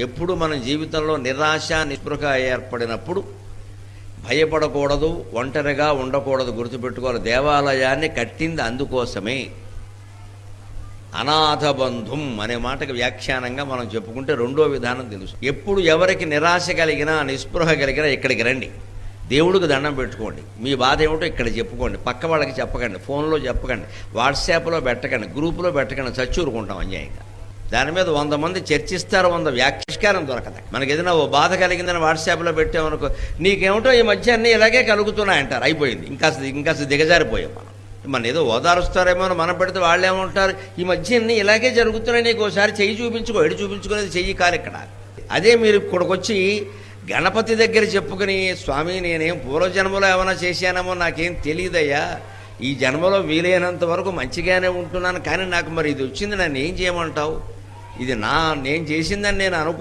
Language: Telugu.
ఎప్పుడు మన జీవితంలో నిరాశ నిస్పృహ ఏర్పడినప్పుడు భయపడకూడదు ఒంటరిగా ఉండకూడదు గుర్తుపెట్టుకోవాలి. దేవాలయాన్ని కట్టింది అందుకోసమే. అనాథ బంధుం అనే మాటకు వ్యాఖ్యానంగా మనం చెప్పుకుంటే రెండో విధానం తెలుసు. ఎప్పుడు ఎవరికి నిరాశ కలిగినా నిస్పృహ కలిగినా ఇక్కడికి రండి. దేవుడికి దండం పెట్టుకోండి. మీ బాధ ఏమిటో ఇక్కడ చెప్పుకోండి. పక్క వాళ్ళకి చెప్పకండి. ఫోన్లో చెప్పకండి. వాట్సాప్లో పెట్టకండి. గ్రూపులో పెట్టకండి. చచ్చూరుకుంటాం అన్యాయంగా. దాని మీద వంద మంది చర్చిస్తారు వంద వ్యాఖ్యానం దొరకదు. మనకి ఏదైనా ఓ బాధ కలిగిందని వాట్సాప్లో పెట్టామనుకో నీకేమిటో ఈ మధ్య అన్నీ ఇలాగే కలుగుతున్నాయంటారు అయిపోయింది. ఇంకా ఇంకా దిగజారిపోయాం మనం. మన ఏదో ఓదారుస్తారేమో అని మనం పెడితే వాళ్ళు ఏమంటారు ఈ మధ్య అన్నీ ఇలాగే జరుగుతున్నాయి. నీకు ఒకసారి చెయ్యి చూపించుకో ఎడి చూపించుకునేది చెయ్యి కాదు ఇక్కడ. అదే మీరు ఇక్కడికొచ్చి గణపతి దగ్గర చెప్పుకుని స్వామి నేనేం పూర్వజన్మలో ఏమైనా చేశానేమో నాకేం తెలియదయ్యా ఈ జన్మలో వీలైనంత వరకు మంచిగానే ఉంటున్నాను. కానీ నాకు మరి ఇది వచ్చింది. నన్ను ఏం చేయమంటావు? ఇది నా నేను చేసిందని నేను అనుకో